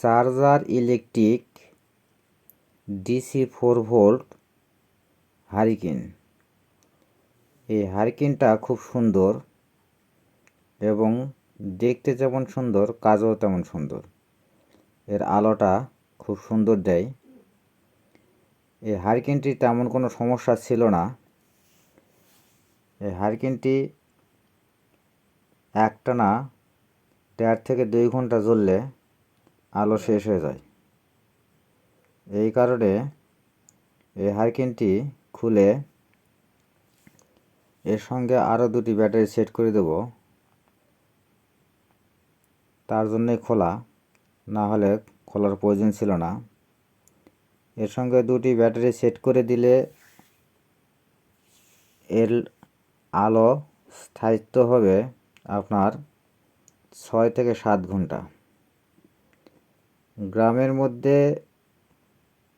Charger electric DC four volt hurricane. এই হারিকেনটা খুব সুন্দর এবং দেখতে যেমন সুন্দর, কাজও তেমন সুন্দর। এর আলোটা খুব সুন্দর দেয়। এই হারিকেনটি তেমন কোনো সমস্যা ছিল না। এই হারিকেনটি একটানা দেড় থেকে দুই ঘণ্টা জ্বললে আলো শেষ হয়ে যায়। এই কারণে এই হারিকেনটি খুলে এর সঙ্গে আরও দুটি ব্যাটারি সেট করে দেব। তার জন্যই খোলা, না হলে খোলার প্রয়োজন ছিল না। এর সঙ্গে দুটি ব্যাটারি সেট করে দিলে এর আলো স্থায়িত্ব হবে আপনার ছয় থেকে সাত ঘণ্টা। গ্রামের মধ্যে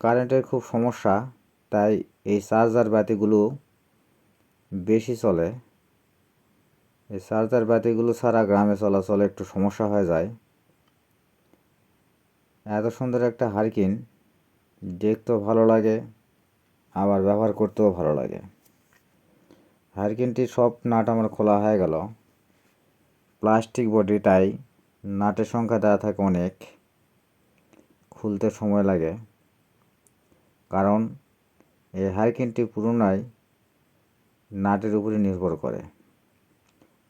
কারেন্টের খুব সমস্যা, তাই এই চার্জার বাতিগুলো বেশি চলে। এই চার্জার বাতিগুলো ছাড়া গ্রামে চলাচলে একটু সমস্যা হয়ে যায়। এত সুন্দর একটা হারকিন দেখতেও ভালো লাগে, আবার ব্যবহার করতেও ভালো লাগে। হারকিনটি সব নাট আমার খোলা হয়ে গেল। প্লাস্টিক বডি তাই নাটের সংখ্যা দেওয়া থাকে অনেক। খুলতে সময় লাগে। কারণ, এই হারকিনটি পুরোনাই নাটের উপরে নির্ভর করে।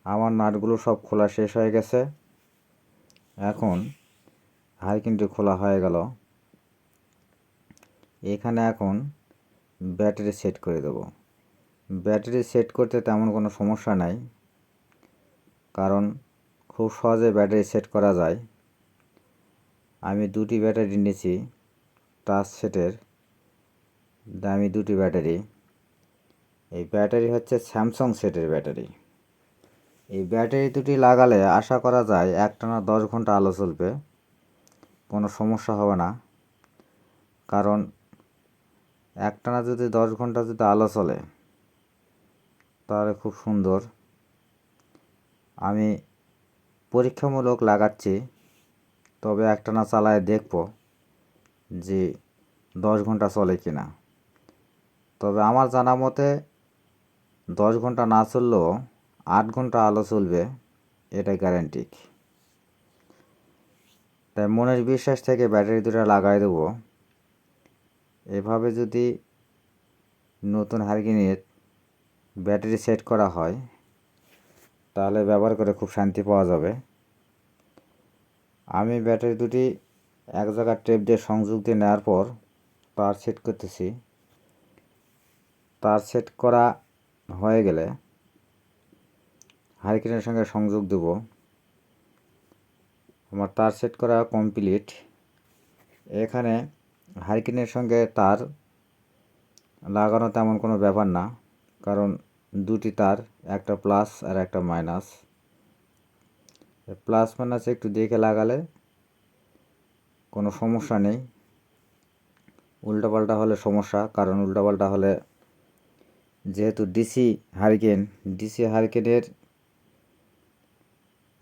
আমার নাটগুলো সব খোলা শেষ হয়ে গেছে। এখন হারকিনটি খোলা হয়ে গেল। এখানে এখন ব্যাটারি সেট করে দেব। ব্যাটারি সেট করতে তেমন কোনো সমস্যা নাই, কারণ খুব সহজে ব্যাটারি সেট করা যায়। আমি দুটি ব্যাটারি নিয়েছি, টাচ সেটের, দামি দুটি ব্যাটারি। এই ব্যাটারি হচ্ছে স্যামসাং সেটের ব্যাটারি। এই ব্যাটারি দুটি লাগালে আশা করা যায় একটানা দশ ঘণ্টা আলো চলবে কোনো সমস্যা হবে না। কারণ একটানা যদি দশ ঘণ্টা যদি আলো চলে তাহলে খুব সুন্দর। আমি পরীক্ষামূলক লাগাচ্ছি। তবে একটানা চালায় দেখব যে দশ ঘণ্টা চলে কি না তবে আমার জানা মতে দশ ঘণ্টা না চললেও আট ঘণ্টা আলো চলবে, এটা গ্যারান্টি তাই মনের বিশ্বাস থেকে ব্যাটারি দুটো লাগাই দেবো। এভাবে যদি নতুন হারগিনের ব্যাটারি সেট করা হয়, তাহলে ব্যবহার করে খুব শান্তি পাওয়া যাবে। আমি ব্যাটারি দুটি এক জায়গার টেপ দিয়ে সংযোগ দিয়ে নেওয়ার পর তার সেট করতেছি। তার সেট করা হয়ে গেলে হারিকেনের সঙ্গে সংযোগ দেব। আমার তার সেট করা কমপ্লিট। এখানে হারিকেনের সঙ্গে তার লাগানো তেমন কোনো ব্যাপার না, কারণ দুটি তার, একটা প্লাস আর একটা মাইনাস। প্লাস মাইনাস একটু দেখে লাগালে কোনো সমস্যা নেই। উল্টাপাল্টা হলে সমস্যা, কারণ উল্টাপাল্টা হলে যেহেতু ডিসি হারিকেন ডিসি হারিকেনের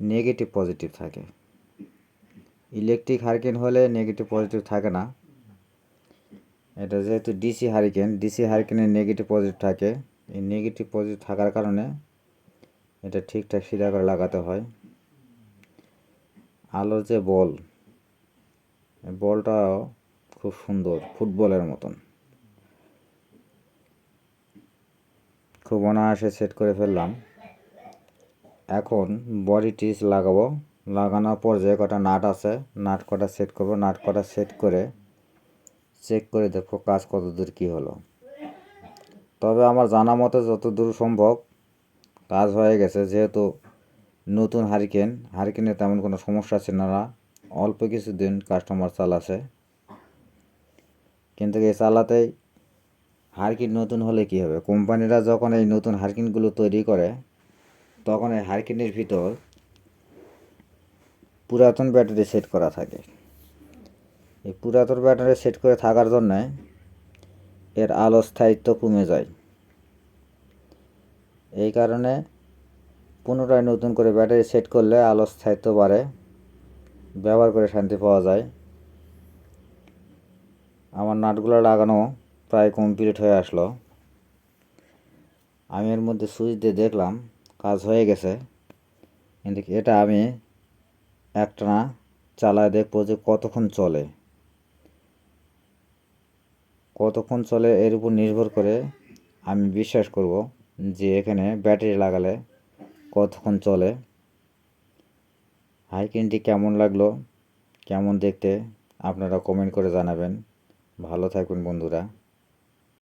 নেগেটিভ পজিটিভ থাকে। ইলেকট্রিক হারিকেন হলে নেগেটিভ পজিটিভ থাকে না। এটা যেহেতু ডিসি হারিকেন ডিসি হারিকেনের নেগেটিভ পজিটিভ থাকে। এই নেগেটিভ পজিটিভ থাকার কারণে এটা ঠিকঠাক সিধা করে লাগাতে হয়। আলোর যে বল বলটাও খুব সুন্দর, ফুটবলের মতন। খুব অনায়াসে সেট করে ফেললাম। এখন বডি টিস লাগাবো। লাগানোর পর যে কটা নাট আছে নাট কটা সেট করব নাট কটা সেট করে চেক করে দেখো কাজ কত দূর কী হলো। তবে আমার জানা মতে যত দূর সম্ভব কাজ হয়ে গেছে, যেহেতু নতুন হারিকেন, হারিকেনে তেমন কোনো সমস্যা ছিল না অল্প কিছু দিন কাস্টমার চালাছে। কিন্তু এই চালাতেই হারকিন নতুন হলে কি হবে? কোম্পানিরা যখন এই নতুন হারকিনগুলো তৈরি করে, তখন এই হারকিনের ভিতর পুরাতন ব্যাটারি সেট করা থাকে। এই পুরাতন ব্যাটারি সেট করে থাকার জন্যে এর আলো স্থায়িত্ব কমে যায়। এই কারণে পুনরায় নতুন করে ব্যাটারি সেট করলে আলো স্থায়িত্ব বাড়ে। ব্যবহার করে শান্তি পাওয়া যায়। আমার নাটগুলো লাগানো প্রায় কমপ্লিট হয়ে আসলো। আমি এর মধ্যে সুইচ দিয়ে দেখলাম, কাজ হয়ে গেছে। কিন্তু এটা আমি একটানা চালায় দেখব যে কতক্ষণ চলে। কতক্ষণ চলে এর উপর নির্ভর করে আমি বিশ্বাস করব যে এখানে ব্যাটারি লাগালে কতক্ষণ চলে? হাইকিনটি কেমন লাগল? কেমন দেখতে? আপনারা কমেন্ট করে জানাবেন। ভালো থাকবেন বন্ধুরা।